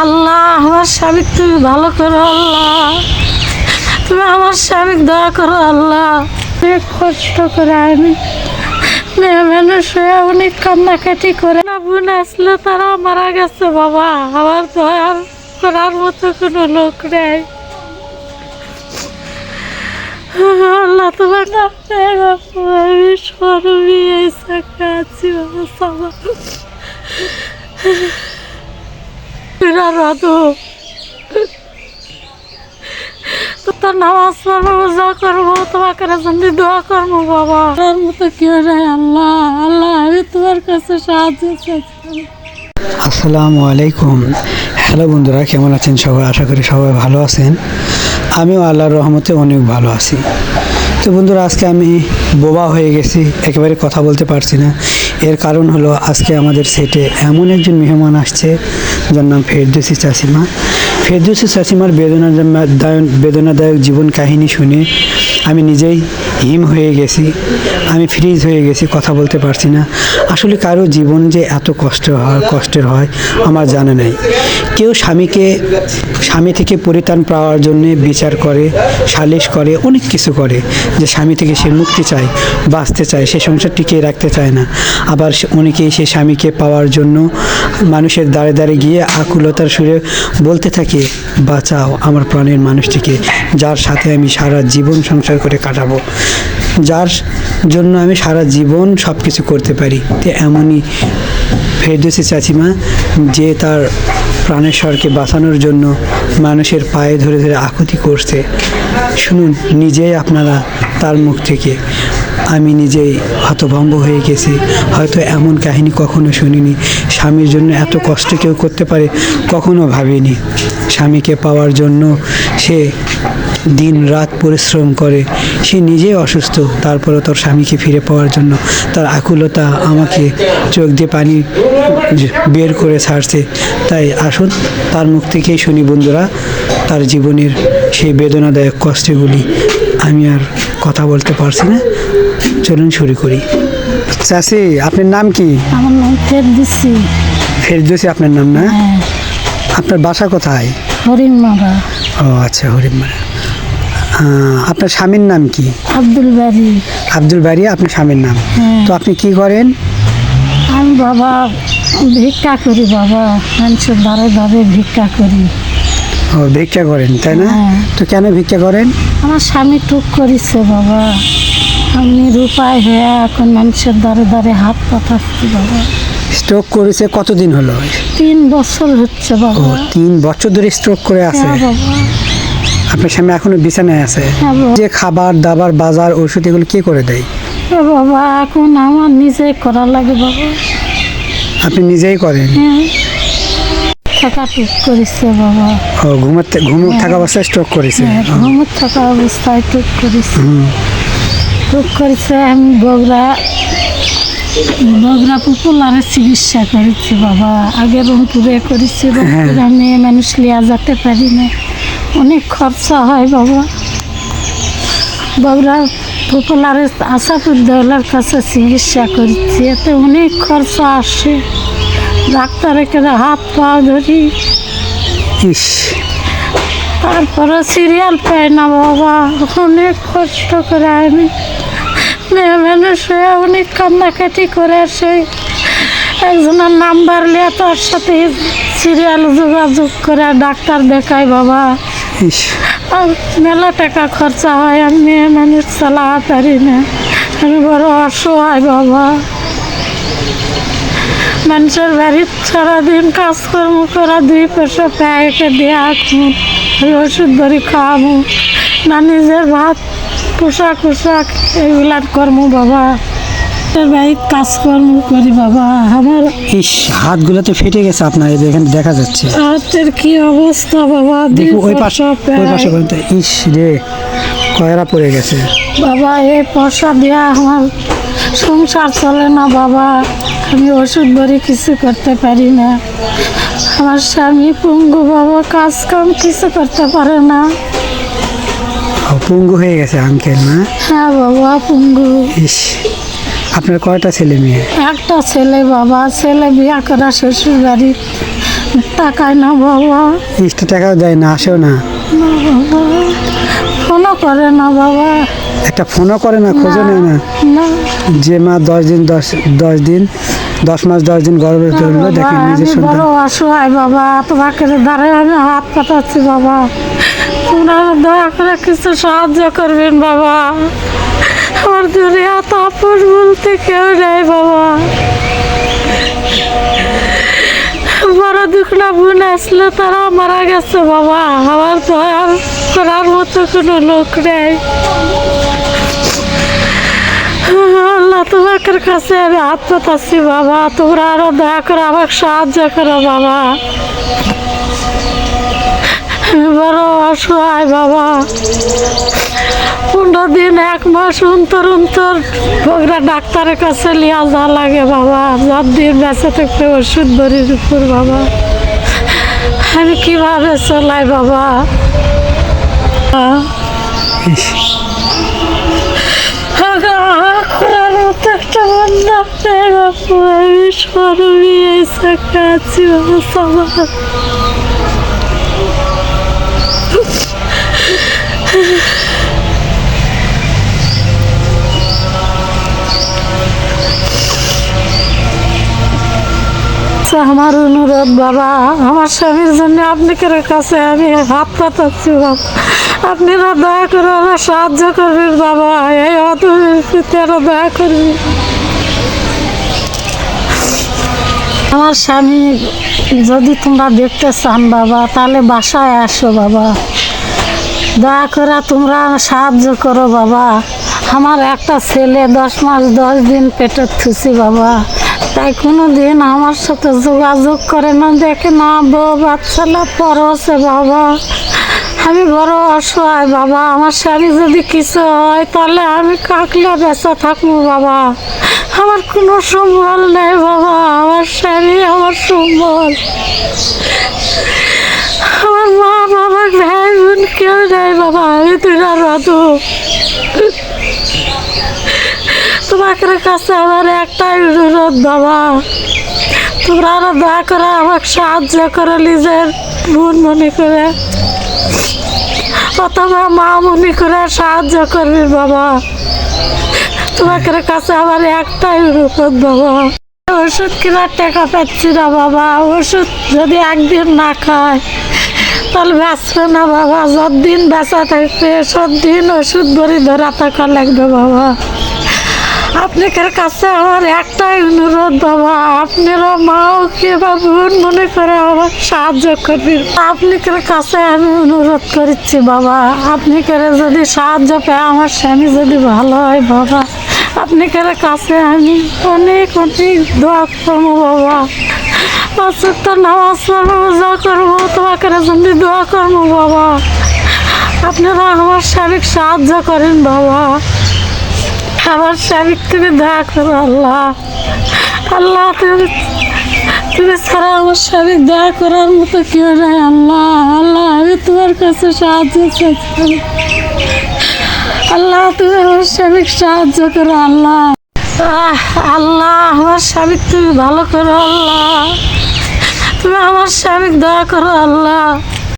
আল্লাহ, আমার স্বামী তুমি ভালো করো, আল্লাহ। তুমি আমার স্বামী দয়া করো, আল্লাহ। অনেক কষ্ট করে আমি মেয়ে মানুষ হয়ে অনেক কান্নাকাটি করে না, বোন আসলে তারা মারা গেছে, বাবা। আমার দয়া করার মতো কোনো লোক নেই। আল্লাহ, তোমার নাম আছি বাবা রাধো। তোর নামাজ পড়ব রোজা করব, তোমাকে জন্য দোয়া করব, বাবা। তার মতো কেউ নাই, আল্লাহ। আল্লাহ, আমি তোমার কাছে সাহায্য চাইছি আসসালামু আলাইকুম। হ্যালো বন্ধুরা, কেমন আছেন সবাই? আশা করি সবাই ভালো আছেন। আমিও আল্লাহর রহমতে অনেক ভালো আছি। তো বন্ধুরা, আজকে আমি বোবা হয়ে গেছি, একেবারে কথা বলতে পারছি না। এর কারণ হলো, আজকে আমাদের সেটে এমন একজন মেহমান আসছে যার নাম ফেরদৌসি চাষিমা। ফেরদৌসি চাষিমার বেদনাদায়ক বেদনাদায়ক জীবন কাহিনী শুনে আমি নিজেই হিম হয়ে গেছি। আমি ফ্রিজ হয়ে গেছি, কথা বলতে পারছি না। আসলে কারও জীবন যে এত কষ্ট হয় কষ্টের হয়, আমার জানা নেই। কেউ স্বামীকে, স্বামী থেকে পরিত্রাণ পাওয়ার জন্যে বিচার করে, সালিশ করে, অনেক কিছু করে। যে স্বামী থেকে সে মুক্তি চায়, বাঁচতে চায়, সে সংসার টিকিয়ে রাখতে চায় না। আবার অনেকেই সে স্বামীকে পাওয়ার জন্য মানুষের দাঁড়ে দাঁড়ে গিয়ে আকুলতার সুরে বলতে থাকে, বাঁচাও আমার প্রাণের মানুষটিকে, যার সাথে আমি সারা জীবন সংসার করে কাটাবো। যার জন্য আমি সারা জীবন সব কিছু করতে পারি। তো এমনই ফেরদৌসি চাচিমা, যে তার প্রাণেশ্বরকে বাঁচানোর জন্য মানুষের পায়ে ধরে ধরে আকুতি করছে। শুনুন, নিজেই আপনারা তার মুখ থেকে। আমি নিজেই হতভম্ব হয়ে গেছি। হয়তো এমন কাহিনী কখনো শুনিনি। স্বামীর জন্য এত কষ্ট কেউ করতে পারে, কখনো ভাবিনি। স্বামীকে পাওয়ার জন্য সে দিন রাত পরিশ্রম করে। সে নিজেই অসুস্থ তারপরে তোর স্বামীকে ফিরে পাওয়ার জন্য। তার আকুলতা আমাকে চোখ দিয়ে পানি বের করে ছাড়ছে। তাই আসুন তার মুখ থেকেই শুনি বন্ধুরা তার জীবনের সেই বেদনাদায়ক কষ্টগুলি। আমি আর কথা বলতে পারছি না। চলুন শুরু করি। চাষি আপনার নাম কি? আমার নাম ফের দিচ্ছি আপনার নাম না? হ্যাঁ। আপনার বাসা কোথায়? হরিণ মারা ও আচ্ছা হরিমারা আপনার স্বামীর নাম কি? আব্দুল বাড়ি আব্দুল বাড়ি আপনার স্বামীর নাম? হ্যাঁ। তো আপনি কি করেন? আমি বাবা ভিক্ষা করি বাবা। মানুষের ধারে ধারে ভিক্ষা করি। ও ভিক্ষা করেন তাই না? হ্যাঁ। তো কেন ভিক্ষা করেন? আমার স্বামী টুক করেছে বাবা। আমি রূপায় হয়ে এখন মানুষের দ্বারে দ্বারে হাত পাঠাচ্ছি বাবা। স্ট্রোক করেছে কতদিন হলো? তিন বছর হচ্ছে বাবা। তিন বছর ধরে স্ট্রোক করে আছে। হ্যাঁ বাবা। আপনার স্বামী এখনও বিছানায় আছে? হ্যাঁ যে খাবার দাবার বাজার ওষুধ এগুলো কে করে দেয়? বাবা এখন আমার নিজে করা লাগে বাবা। আপনি নিজেই করেন? হ্যাঁ। থাকা টুক করেছে বাবা। ও ঘুমাতে ঘুম থাকা অবস্থায় স্ট্রোক করেছে? হ্যাঁ ঘুমত থাকা অবস্থায় টুক করেছে। হুম। টুক করেছে আমি বগরা বগরা পপুলারে চিকিৎসা করেছি বাবা। আগে রংপুরে করেছি রংপুরে মানুষ লিয়া যেতে পারি না। অনেক খরচা হয় বাবা। পপুলারে আশাপুর দেওয়ালার কাছে চিকিৎসা করেছি এতে অনেক খরচা আসে। ডাক্তারের হাত পা ধরি। ইস। তারপরে সিরিয়াল পাই না বাবা অনেক কষ্ট করে আমি মেয়ে মানুষ হয়ে অনেক কান্নাকাটি করে সেই একজনের নাম্বার নিয়ে তার সাথে সিরিয়াল যোগাযোগ করে ডাক্তার দেখায় বাবা। মেলা টাকা খরচা হয়, আমি মেয়ে মানুষ চালাতে পারি না। আমি বড় অসহায় বাবা। মানুষের বাড়ির সারাদিন কাজকর্ম করা দুই পয়সা প্যাকে দিয়ে আঁকবো ওষুধ ধরে খাওয়াবো। না নিজের ভাত, পোশাক পোশাক, এগুলার কর্ম বাবা। কাজকর্ম করি বাবা আমার ইস হাতগুলো তো ফেটে গেছে আপনার এই দেখা যাচ্ছে। হাতের কি অবস্থা বাবা দুই দেখুন ওই পাশে ওই পাশে প্যাক। ইস রে কয়রা পড়ে গেছে। বাবা এই পয়সা দেওয়া আমার সংসার চলে না বাবা আমি ওষুধ ভরে কিছু করতে পারি না। আমার স্বামী পঙ্গু বাবা কাজ কাম কিছু করতে পারে না। পঙ্গু হয়ে গেছে আঙ্কেল না? হ্যাঁ বাবা পঙ্গু। ইস। আপনার কয়টা ছেলে মেয়ে? একটা ছেলে বাবা ছেলে বিয়া করা শ্বশুর বাড়ি। টাকায় না বাবা। এক্সট্রা টাকাও দেয় না আসেও না। ফোনও করে না বাবা। একটা ফোনও করে না খোঁজও নেয় না। না। যে মা দশ দিন দশ দশ দিন দশ মাস দশ দিন গর্ভে ধরলো বাবা, দেখেন নিজের সন্তান। বড় অসহায় বাবা তোমাকে দাঁড়ায় আমি হাত পাতাচ্ছি বাবা। তোমরা দয়া করে কিছু সাহায্য করবেন বাবা। আমার দুনিয়া তাপস বলতে কেউ নেই বাবা। বড় দুখনা বোন আসলে তারা মারা গেছে বাবা। আমার দয়া করার মতো কোনো লোক নেই। আল্লাহ তোমাদের কাছে আমি হাত পাতাচ্ছি, বাবা। তোমরা আরও দয়া করে আমাকে সাহায্য করো, বাবা। বড় অসহায়, বাবা। পনেরো দিন, এক মাস অন্তর অন্তর বগরা ডাক্তারের কাছে লিয়া যা লাগে, বাবা। যার দিন বেঁচে থাকতে ওষুধ বড়ির উপর, বাবা। আমি কীভাবে চলাই, বাবা ইস, করার মতো একটা বন্ধা পেয়ে বাপু আমি আমার অনুরোধ বাবা, আমার স্বামীর জন্য আপনাদের কাছে আমি হাত পাতাচ্ছি বাবা আপনারা দয়া করে আমার সাহায্য করবেন বাবা, এই আরও দয়া করবেন। আমার স্বামী যদি তোমরা দেখতে চান বাবা, তাহলে বাসায় আসো বাবা। দয়া করে তোমরা সাহায্য করো বাবা। আমার একটা ছেলে দশ মাস, দশ দিন পেটে থুসি বাবা। তাই কোনো দিন আমার সাথে যোগাযোগ করে না, দেখে না, বউ বাচ্চালা পরছে বাবা। আমি বড় অসহায় বাবা, আমার স্বামী যদি কিছু হয়, তাহলে আমি কাকলে বেঁচে থাকব বাবা। আমার কোনো সম্বল নেই বাবা, আমার স্বামী আমার সম্বল। আমার মা বাবা, ভাই বোন কেউ নেই বাবা, আমি তুই রাধু। তোমাদের কাছে আমার একটাই অনুরোধ বাবা, তোমরা আরও দয়া করে আমাকে সাহায্য করো নিজের বোন মনে করে। অথবা মা মনে করে সাহায্য করবে বাবা। তোমাদের কাছে আমার একটাই অনুরোধ বাবা, ওষুধ কেনার টাকা পাচ্ছি না বাবা, ওষুধ যদি একদিন না খায়, তাহলে বাঁচবে না বাবা, যতদিন বেঁচা থাকবে সদিন ওষুধ ভরি ধরা থাকা লাগবে বাবা। আপনাদের কাছে আমার একটাই অনুরোধ বাবা, আপনারা মাও কে বা বোন মনে করে আমার সাহায্য করবেন। আপনাদের কাছে আমি অনুরোধ করছি বাবা আপনি করে যদি সাহায্য পায়, আমার স্বামী যদি ভালো হয় বাবা। আপনি করে কাছে আমি অনেক অনেক দোয়া করব বাবা। অসুখটা নামাজ পড়ব যা করব, তোমাকে জন্য দোয়া করব বাবা। আপনারা আমার স্বামীকে সাহায্য করেন বাবা। আমার স্বামী তুমি দয়া করো আল্লাহ। আল্লাহ, তুমি তুমি ছাড়া আমার স্বামী দয়া করার মতো কেউ নাই আল্লাহ। আল্লাহ, আমি তোমার কাছে সাহায্য চাইছি আল্লাহ, তুমি আমার স্বামীকে সাহায্য করো, আল্লাহ। আল্লাহ, আমার স্বামী তুমি ভালো করো, আল্লাহ। তুমি আমার স্বামীকে দয়া করো, আল্লাহ।